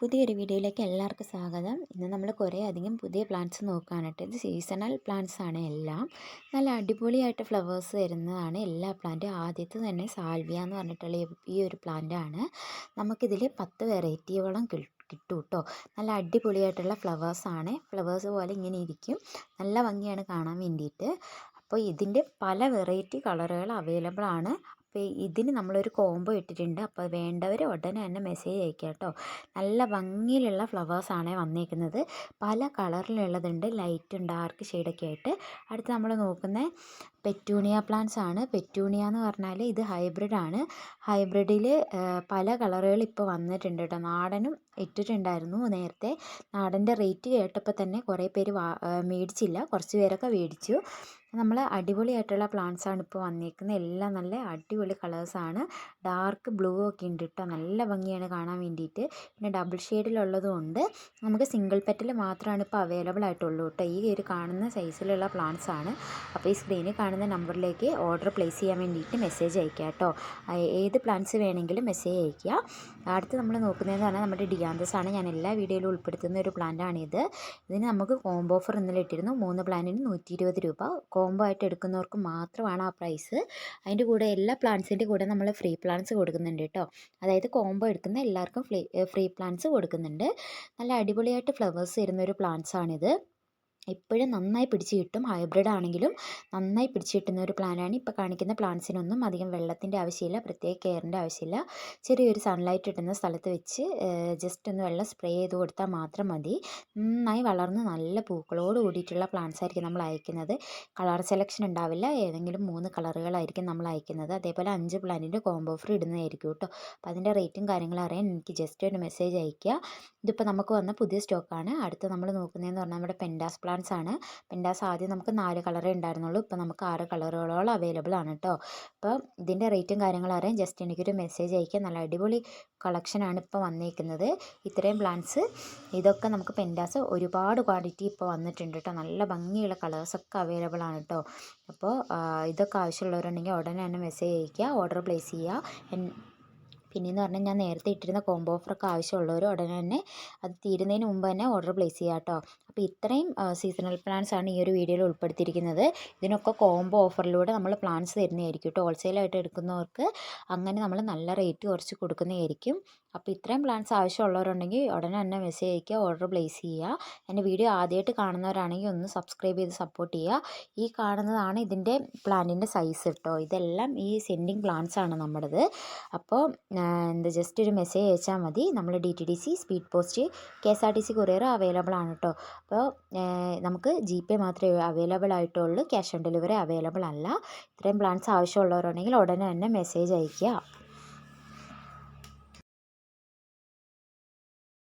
പുതിയൊരു വീഡിയോയിലേക്ക് എല്ലാവർക്കും സ്വാഗതം. ഇന്ന് നമ്മൾ കുറേ അധികം പുതിയ പ്ലാന്റ്സ് നോക്കുകയാണ് കേട്ടോ. ഇത് സീസണൽ പ്ലാന്റ്സ് ആണ് എല്ലാം. നല്ല അടിപൊളിയായിട്ട് ഫ്ലവേഴ്സ് വരുന്നതാണ് എല്ലാ പ്ലാന്റും ആദ്യത്തെ തന്നെ സാൽവിയ എന്ന് പറഞ്ഞിട്ടുള്ള ഈ- ഒരു പ്ലാന്റാണ് നമുക്കിതിൽ പത്ത് വെറൈറ്റിയോളം കിട്ടും കേട്ടോ. നല്ല അടിപൊളിയായിട്ടുള്ള ഫ്ലവേഴ്സാണ് ഫ്ലവേഴ്സ് പോലെ ഇങ്ങനെ ഇരിക്കും. നല്ല ഭംഗിയാണ് കാണാൻ വേണ്ടിയിട്ട്. അപ്പോൾ ഇതിന്റെ പല വെറൈറ്റി കളറുകൾ അവൈലബിൾ ആണ്. അപ്പോൾ ഇതിന് നമ്മളൊരു കോംബോ ഇട്ടിട്ടുണ്ട്. അപ്പോൾ വേണ്ടവർ ഉടനെ തന്നെ മെസ്സേജ് അയക്കുക കേട്ടോ. നല്ല ഭംഗിയിലുള്ള ഫ്ലവേഴ്സാണ് വന്നിരിക്കുന്നത് പല കളറിലുള്ളതുണ്ട് ലൈറ്റും ഡാർക്ക് ഷെയ്ഡൊക്കെ ആയിട്ട്. അടുത്ത് നമ്മൾ നോക്കുന്ന പെറ്റൂണിയ പ്ലാന്റ്സ് ആണ്. പെറ്റൂണിയ എന്ന് പറഞ്ഞാൽ ഇത് ഹൈബ്രിഡ് ആണ്. ഹൈബ്രിഡിൽ പല കളറുകൾ ഇപ്പോൾ വന്നിട്ടുണ്ട് കേട്ടോ. നാടനും ഇട്ടിട്ടുണ്ടായിരുന്നു നേരത്തെ. നാടന്റെ റേറ്റ് കേട്ടപ്പോൾ തന്നെ കുറേ പേര് മേടിച്ചില്ല. കുറച്ച് പേരൊക്കെ മേടിച്ചു. നമ്മൾ അടിപൊളിയായിട്ടുള്ള പ്ലാന്റ്സ് ആണ് ഇപ്പോൾ വന്നിരിക്കുന്നത് എല്ലാം നല്ല അടിപൊളി കളേഴ്സാണ്. ഡാർക്ക് ബ്ലൂ ഒക്കെ ഉണ്ട് കേട്ടോ നല്ല ഭംഗിയാണ് കാണാൻ വേണ്ടിയിട്ട്. പിന്നെ ഡബിൾ ഷെയ്ഡിലുള്ളതുകൊണ്ട് നമുക്ക് സിംഗിൾ പെറ്റൽ മാത്രമാണ് ഇപ്പോൾ അവൈലബിൾ ആയിട്ടുള്ളൂ കേട്ടോ ഈ ഒരു കാണുന്ന സൈസിലുള്ള പ്ലാന്റ്സ് ആണ് അപ്പോൾ ഈ സ്ക്രീനിൽ കാണുന്ന നമ്പറിലേക്ക് ഓർഡർ പ്ലേസ് ചെയ്യാൻ വേണ്ടിയിട്ട് മെസ്സേജ് അയക്കുക കേട്ടോ ഏത് പ്ലാന്റ്സ് വേണമെങ്കിലും മെസ്സേജ് അയക്കുക അടുത്ത് നമ്മൾ നോക്കുന്നതെന്ന് പറഞ്ഞാൽ നമ്മുടെ ഡിയാന്തസ് ആണ് ഞാൻ എല്ലാ വീഡിയോയിലും ഉൾപ്പെടുത്തുന്ന ഒരു പ്ലാന്റാണിത്. ഇതിന് നമുക്ക് കോംബോ ഓഫർ ഇന്നലെ ഇട്ടിരുന്നു. മൂന്ന് പ്ലാന്റിന് നൂറ്റി രൂപ. രൂപ കോംബോ ആയിട്ട് എടുക്കുന്നവർക്ക് മാത്രമാണ് ആ പ്രൈസ്. അതിന്റെ കൂടെ എല്ലാ പ്ലാന്റ്സിന്റെ കൂടെ നമ്മൾ ഫ്രീ പ്ലാന്റ്സ് കൊടുക്കുന്നുണ്ട് കേട്ടോ. അതായത് കോംബോ എടുക്കുന്ന എല്ലാവർക്കും ഫ്രീ ഫ്രീ പ്ലാന്റ്സ് കൊടുക്കുന്നുണ്ട്. നല്ല അടിപൊളിയായിട്ട് ഫ്ലവേഴ്സ് തരുന്ന ഒരു പ്ലാന്റ്സ് ആണിത് എപ്പോഴും നന്നായി പിടിച്ച് കിട്ടും. ഹൈബ്രിഡ് ആണെങ്കിലും നന്നായി പിടിച്ച് കിട്ടുന്ന ഒരു പ്ലാന്റാണ് ഇപ്പോൾ കാണിക്കുന്ന പ്ലാന്റ്സിനൊന്നും അധികം വെള്ളത്തിന്റെ ആവശ്യമില്ല. പ്രത്യേക കെയറിന്റെ ആവശ്യമില്ല. ചെറിയൊരു സൺലൈറ്റ് കിട്ടുന്ന സ്ഥലത്ത് വെച്ച് ജസ്റ്റ് ഒന്ന് വെള്ളം സ്പ്രേ ചെയ്ത് കൊടുത്താൽ മാത്രം മതി. നന്നായി വളർന്ന് നല്ല പൂക്കളോട് കൂടിയിട്ടുള്ള പ്ലാന്റ്സ് ആയിരിക്കും നമ്മൾ അയക്കുന്നത്. കളർ സെലക്ഷൻ ഉണ്ടാവില്ല. ഏതെങ്കിലും മൂന്ന് കളറുകളായിരിക്കും നമ്മൾ അയക്കുന്നത്. അതേപോലെ അഞ്ച് പ്ലാന്റിന്റെ കോംബോ ഓഫർ ഇടുന്നതായിരിക്കും കേട്ടോ. അപ്പോൾ അതിന്റെ റേറ്റും കാര്യങ്ങളും അറിയാൻ എനിക്ക് ജസ്റ്റ് ഒരു മെസ്സേജ് അയയ്ക്കുക. ഇതിപ്പോൾ നമുക്ക് വന്ന പുതിയ സ്റ്റോക്കാണ് അടുത്ത് നമ്മൾ നോക്കുന്നതെന്ന് പറഞ്ഞാൽ നമ്മുടെ പെൻഡാസ് പ്ലാന്റ്സ് ആണ്. പെൻഡാസ് ആദ്യം നമുക്ക് നാല് കളറേ ഉണ്ടായിരുന്നുള്ളൂ ഇപ്പോൾ നമുക്ക് ആറ് കളറുകളോളം അവൈലബിൾ ആണ് കേട്ടോ അപ്പോൾ ഇതിന്റെ റേറ്റും കാര്യങ്ങളും അറിയാൻ ജസ്റ്റ് എനിക്കൊരു മെസ്സേജ് അയക്കുക നല്ല അടിപൊളി കളക്ഷനാണ് ഇപ്പോൾ വന്നിരിക്കുന്നത് ഇത്രയും പ്ലാന്റ്സ് ഇതൊക്കെ നമുക്ക് പെൻഡാസ് ഒരുപാട് ക്വാണ്ടിറ്റി ഇപ്പോൾ വന്നിട്ടുണ്ട് കേട്ടോ നല്ല ഭംഗിയുള്ള കളേഴ്സൊക്കെ അവൈലബിൾ ആണ് കേട്ടോ അപ്പോൾ ഇതൊക്കെ ആവശ്യമുള്ളവരുണ്ടെങ്കിൽ ഉടനെ തന്നെ മെസ്സേജ് അയക്കുക ഓർഡർ പ്ലേസ് ചെയ്യുക. പിന്നെയെന്ന് പറഞ്ഞാൽ ഞാൻ നേരത്തെ ഇട്ടിരുന്ന കോംബോ ഓഫറൊക്കെ ആവശ്യമുള്ളവർ ഉടനെ തന്നെ അത് തീരുന്നതിന് മുമ്പ് തന്നെ ഓർഡർ പ്ലേസ് ചെയ്യുക കേട്ടോ അപ്പോൾ ഇത്രയും സീസണൽ പ്ലാൻസ് ആണ് ഈ ഒരു വീഡിയോയിൽ ഉൾപ്പെടുത്തിയിരിക്കുന്നത്. ഇതിനൊക്കെ കോംബോ ഓഫറിലൂടെ നമ്മൾ പ്ലാൻസ് തരുന്നതായിരിക്കും കേട്ടോ ഹോൾസെയിലായിട്ട് എടുക്കുന്നവർക്ക് അങ്ങനെ നമ്മൾ നല്ല റേറ്റ് കുറച്ച് കൊടുക്കുന്നതായിരിക്കും. അപ്പോൾ ഇത്രയും പ്ലാൻസ് ആവശ്യമുള്ളവരുണ്ടെങ്കിൽ ഉടനെ തന്നെ മെസ്സേജ് അയക്കുക ഓർഡർ പ്ലേസ് ചെയ്യുക. എന്റെ വീഡിയോ ആദ്യമായിട്ട് കാണുന്നവരാണെങ്കിൽ ഒന്ന് സബ്സ്ക്രൈബ് ചെയ്ത് സപ്പോർട്ട് ചെയ്യുക. ഈ കാണുന്നതാണ് ഇതിന്റെ പ്ലാന്റിന്റെ സൈസ് കേട്ടോ ഇതെല്ലാം ഈ സെൻഡിങ് പ്ലാന്റ്സ് ആണ് നമ്മുടേത്. അപ്പോൾ എന്താ ജസ്റ്റ് ഒരു മെസ്സേജ് അയച്ചാൽ മതി. നമ്മൾ D T D C speed post K S R T C courier available ആണ് കേട്ടോ അപ്പോൾ നമുക്ക് ജി പേ മാത്രമേ അവൈലബിൾ ആയിട്ടുള്ളൂ. ക്യാഷ് ഓൺ ഡെലിവറി അവൈലബിൾ അല്ല. ഇത്രയും പ്ലാൻസ് ആവശ്യമുള്ളവരുണ്ടെങ്കിൽ ഉടനെ തന്നെ മെസ്സേജ് അയയ്ക്കുക.